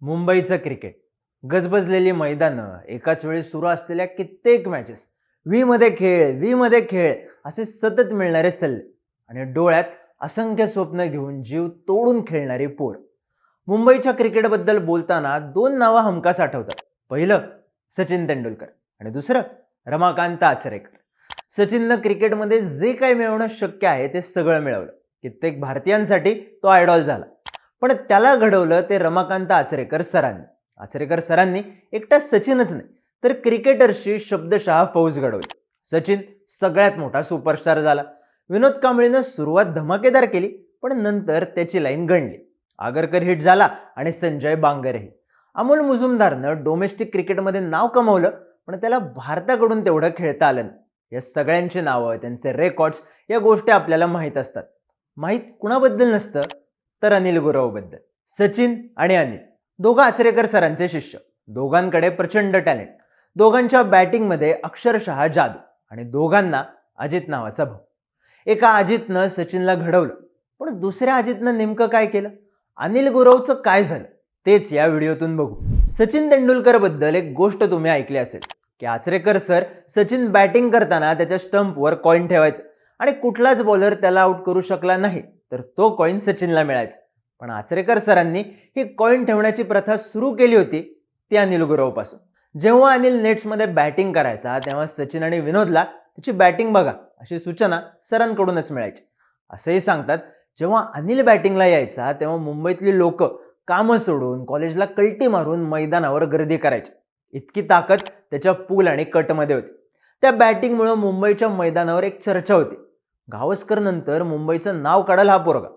मुंबईचं क्रिकेट. गजबजलेली मैदानं एकाच वेळी सुरू असलेल्या कित्येक मॅचेस मध्ये खेळमध्ये खेळ असे सतत मिळणारे सल्ले आणि डोळ्यात असंख्य स्वप्न घेऊन जीव तोडून खेळणारी पोर. मुंबईच्या क्रिकेटबद्दल बोलताना दोन नावं हमखास आठवतात. पहिलं सचिन तेंडुलकर आणि दुसरं रमाकांत आचरेकर. सचिननं क्रिकेटमध्ये जे काही मिळवणं शक्य आहे ते सगळं मिळवलं. कित्येक भारतीयांसाठी तो आयडॉल झाला. पण त्याला घडवलं ते रमाकांत आचरेकर सरांनी. आचरेकर सरांनी एकटा सचिनच नाही तर क्रिकेटरशी शब्दशः फौज घडवली. सचिन सगळ्यात मोठा सुपरस्टार झाला. विनोद कांबळीनं सुरुवात धमाकेदार केली पण नंतर त्याची लाईन गणली आगरकर हिट झाला आणि संजय बांगरही. अमोल मुजुमदारनं डोमेस्टिक क्रिकेटमध्ये नाव कमवलं पण त्याला भारताकडून तेवढं खेळता आलं नाही. या सगळ्यांची नावं त्यांचे रेकॉर्ड्स या गोष्टी आपल्याला माहीत असतात. माहीत कुणाबद्दल नसतं? तर अनिल गुरवबद्दल सचिन आणि अनिल दोघं आचरेकर सरांचे शिष्य. दोघांकडे प्रचंड टॅलेंट. दोघांच्या बॅटिंगमध्ये अक्षरशः जादू आणि दोघांना अजित नावाचा भाऊ. एका अजितनं सचिनला घडवलं पण दुसऱ्या अजितनं नेमकं काय केलं? अनिल गुरवचं काय झालं? तेच या व्हिडिओतून बघू. सचिन तेंडुलकरबद्दल एक गोष्ट तुम्ही ऐकली असेल की आचरेकर सर सचिन बॅटिंग करताना त्याच्या स्टंपवर कॉईन ठेवायचं आणि कुठलाच बॉलर त्याला आउट करू शकला नाही. तर तो कॉईन सचिनला मिळायचा. पण आचरेकर सरांनी ही कॉईन ठेवण्याची प्रथा सुरू केली होती ती अनिल गुरवपासून जेव्हा अनिल नेट्समध्ये बॅटिंग करायचा तेव्हा सचिन आणि विनोदला त्याची बॅटिंग बघा अशी सूचना सरांकडूनच मिळायची. असंही सांगतात जेव्हा अनिल बॅटिंगला यायचा तेव्हा मुंबईतली लोक कामं सोडून कॉलेजला कल्टी मारून मैदानावर गर्दी करायची. इतकी ताकद त्याच्या पूल आणि कटमध्ये होती. त्या बॅटिंगमुळं मुंबईच्या मैदानावर एक चर्चा होती. गावस्कर नंतर मुंबईचं नाव काढाल हा पोरगा.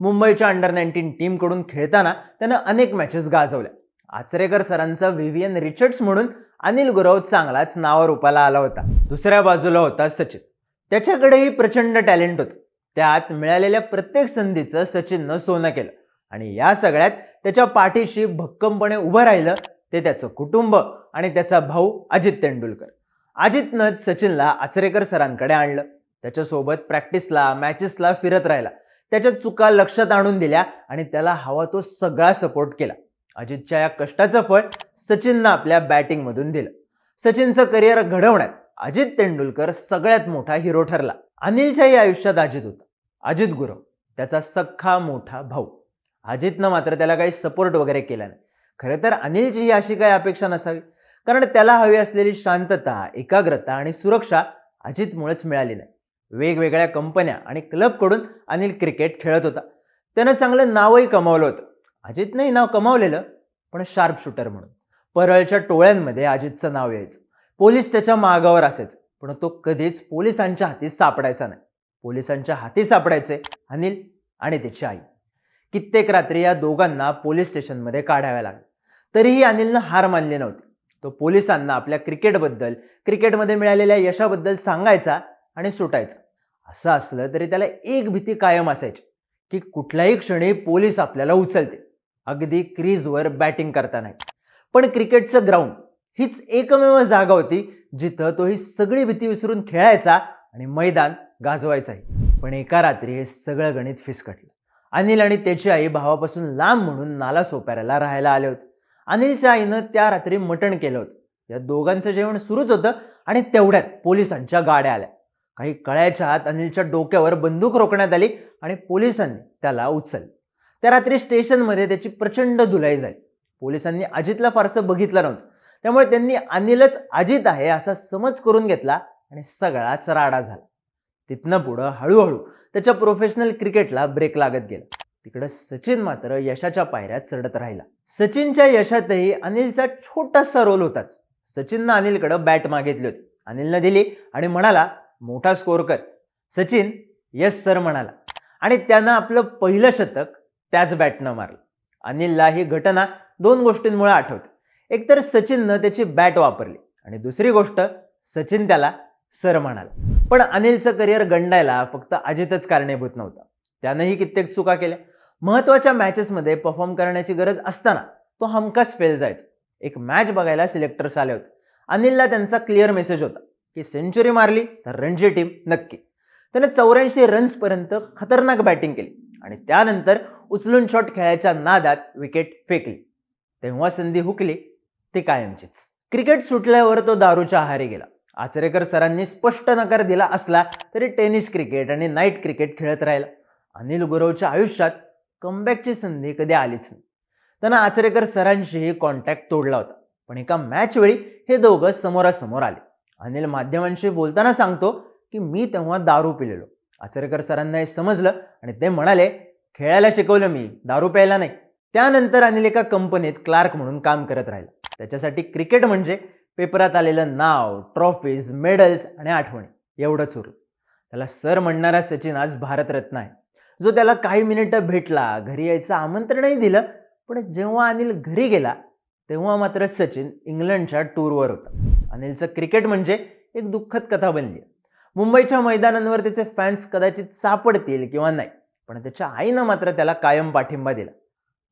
मुंबईच्या अंडर नाईन्टीन टीमकडून खेळताना त्यानं अनेक मॅचेस गाजवल्या. आचरेकर सरांचा व्हिव्हियन रिचर्ड्स म्हणून अनिल गुरव चांगलाच नावारूपाला आला होता. दुसऱ्या बाजूला होता सचिन. त्याच्याकडेही प्रचंड टॅलेंट होतं. त्यात मिळालेल्या प्रत्येक संधीचं सचिननं सोनं केलं. आणि या सगळ्यात त्याच्या पाठीशी भक्कमपणे उभं राहिलं ते त्याचं कुटुंब आणि त्याचा भाऊ अजित तेंडुलकर. अजितनंच सचिनला आचरेकर सरांकडे आणलं. त्याच्यासोबत प्रॅक्टिसला मॅचेसला फिरत राहिला. त्याच्या चुका लक्षात आणून दिल्या आणि त्याला हवा तो सगळा सपोर्ट केला. अजितच्या या कष्टाचं फळ सचिननं आपल्या बॅटिंगमधून दिलं. सचिनचं करिअर घडवण्यात अजित तेंडुलकर सगळ्यात मोठा हिरो ठरला. अनिलच्याही आयुष्यात अजित होता. अजित गुरव त्याचा सख्खा मोठा भाऊ. अजितनं मात्र त्याला काही सपोर्ट वगैरे केला नाही. खरं तर अनिलची ही अशी काही अपेक्षा नसावी. कारण त्याला हवी असलेली शांतता एकाग्रता आणि सुरक्षा अजितमुळेच मिळाली नाही. वेगवेगळ्या कंपन्या आणि क्लबकडून अनिल क्रिकेट खेळत होता. त्यानं चांगलं नावही कमावलं होतं. अजितनंही नाव कमावलेलं पण शार्प शूटर म्हणून. परळच्या टोळ्यांमध्ये अजितचं नाव यायचं. पोलीस त्याच्या मागावर असायचं पण तो कधीच पोलिसांच्या हाती सापडायचा नाही. पोलिसांच्या हाती सापडायचे अनिल आणि त्याची आई. कित्येक रात्री या दोघांना पोलीस स्टेशनमध्ये काढाव्या लागलं तरीही अनिलनं हार मानली नव्हती. तो पोलिसांना आपल्या क्रिकेटबद्दल क्रिकेटमध्ये मिळालेल्या यशाबद्दल सांगायचा आणि सुटायचं. असं असलं तरी त्याला एक भीती कायम असायची की कुठल्याही क्षणी पोलीस आपल्याला उचलते अगदी क्रीजवर बॅटिंग करताना पण क्रिकेटचं ग्राउंड हीच एकमेव जागा होती जिथं तो ही सगळी भीती विसरून खेळायचा आणि मैदान गाजवायचाही. पण एका रात्री हे सगळं गणित फिसकटलं. अनिल आणि त्याची आई भावापासून लांब म्हणून नाला सोप्याऱ्याला राहायला आले होते. अनिलच्या आईनं त्या रात्री मटण केलं होतं. या दोघांचं जेवण सुरूच होतं आणि तेवढ्यात पोलिसांच्या गाड्या आल्या. काही कळ्याच्या आत अनिलच्या डोक्यावर बंदूक रोखण्यात आली आणि पोलिसांनी त्याला उचललं. त्या रात्री स्टेशनमध्ये त्याची प्रचंड धुलाई झाली. पोलिसांनी अजितला फारसं बघितलं नव्हतं. त्यामुळे त्यांनी अनिलच अजित आहे असा समज करून घेतला आणि सगळाच राडा झाला. तिथनं पुढं हळूहळू त्याच्या प्रोफेशनल क्रिकेटला ब्रेक लागत गेला. तिकडं सचिन मात्र यशाच्या पायऱ्यात चढत राहिला. सचिनच्या यशातही अनिलचा छोटासा रोल होताच. सचिननं अनिलकडं बॅट मागितली होती. अनिलनं दिली आणि म्हणाला मोठा स्कोर कर. सचिन यस सर म्हणाला. आणि त्यानं आपलं पहिलं शतक त्याच बॅटनं मारलं. अनिलला ही घटना दोन गोष्टींमुळे आठवते. एकतर सचिननं त्याची बॅट वापरली आणि दुसरी गोष्ट सचिन त्याला सर म्हणाला. पण अनिलचं करिअर गंडायला फक्त अजितच कारणीभूत नव्हता. त्यानंही कित्येक चुका केल्या. महत्त्वाच्या मॅचेसमध्ये परफॉर्म करण्याची गरज असताना तो हमखास फेल जायचा. एक मॅच बघायला सिलेक्टर्स आले होते. अनिलला त्यांचा क्लिअर मेसेज होता. की सेंचुरी मारली तर रणजी टीम नक्की. त्याने चौऱ्याऐंशी रन्सपर्यंत खतरनाक बॅटिंग केली. आणि त्यानंतर उचलून शॉट खेळायच्या नादात विकेट फेकली. तेव्हा संधी हुकली ती कायमचीच. क्रिकेट सुटल्यावर तो दारूच्या आहारी गेला. आचरेकर सरांनी स्पष्ट नकार दिला असला तरी टेनिस क्रिकेट आणि नाईट क्रिकेट खेळत राहिला. अनिल गुरवच्या आयुष्यात कमबॅकची संधी कधी आलीच नाही. त्यांना आचरेकर सरांशीही कॉन्टॅक्ट तोडला होता. पण एका मॅच वेळी हे दोघं समोरासमोर आले. अनिल माध्यमांशी बोलताना सांगतो की मी तेव्हा दारू पिलेलो. आचरेकर सरांना हे समजलं आणि ते म्हणाले खेळायला शिकवलं मी दारू प्यायला नाही. त्यानंतर अनिल एका कंपनीत क्लार्क म्हणून काम करत राहिला. त्याच्यासाठी क्रिकेट म्हणजे पेपरात आलेलं नाव ट्रॉफीज मेडल्स आणि आठवणी एवढंच उरलं त्याला सर म्हणणारा सचिन आज भारतरत्न आहे. जो त्याला काही मिनिटं भेटला घरी यायचं आमंत्रणही दिलं पण जेव्हा अनिल घरी गेला तेव्हा मात्र सचिन इंग्लंडच्या टूरवर होता. अनिलचं क्रिकेट म्हणजे एक दुःखद कथा बनली मुंबईच्या मैदानांवर त्याचे फॅन्स कदाचित सापडतील किंवा नाही पण त्याच्या आईनं मात्र त्याला कायम पाठिंबा दिला.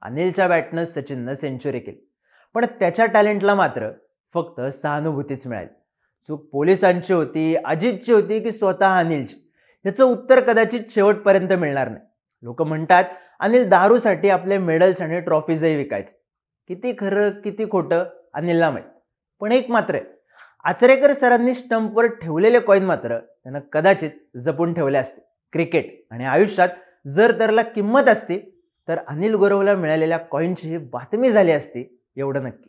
अनिलच्या बॅटनं सचिननं सेंचुरी केली. पण त्याच्या टॅलेंटला मात्र फक्त सहानुभूतीच मिळाली. चूक पोलिसांची होती अजितची होती की स्वतः अनिलची? याचं उत्तर कदाचित शेवटपर्यंत मिळणार नाही. लोक म्हणतात अनिल दारूसाठी आपले मेडल्स आणि ट्रॉफीजही विकायचे. किती खरं किती खोटं अनिलला माहीत. पण एक मात्र आहे. आचरेकर सरांनी स्टंपवर ठेवलेले कॉईन मात्र त्यानं कदाचित जपून ठेवले असते. क्रिकेट आणि आयुष्यात जर त्याला किंमत असते तर अनिल गोरवला मिळालेल्या कॉईनची बातमी झाली असती एवढं नक्की.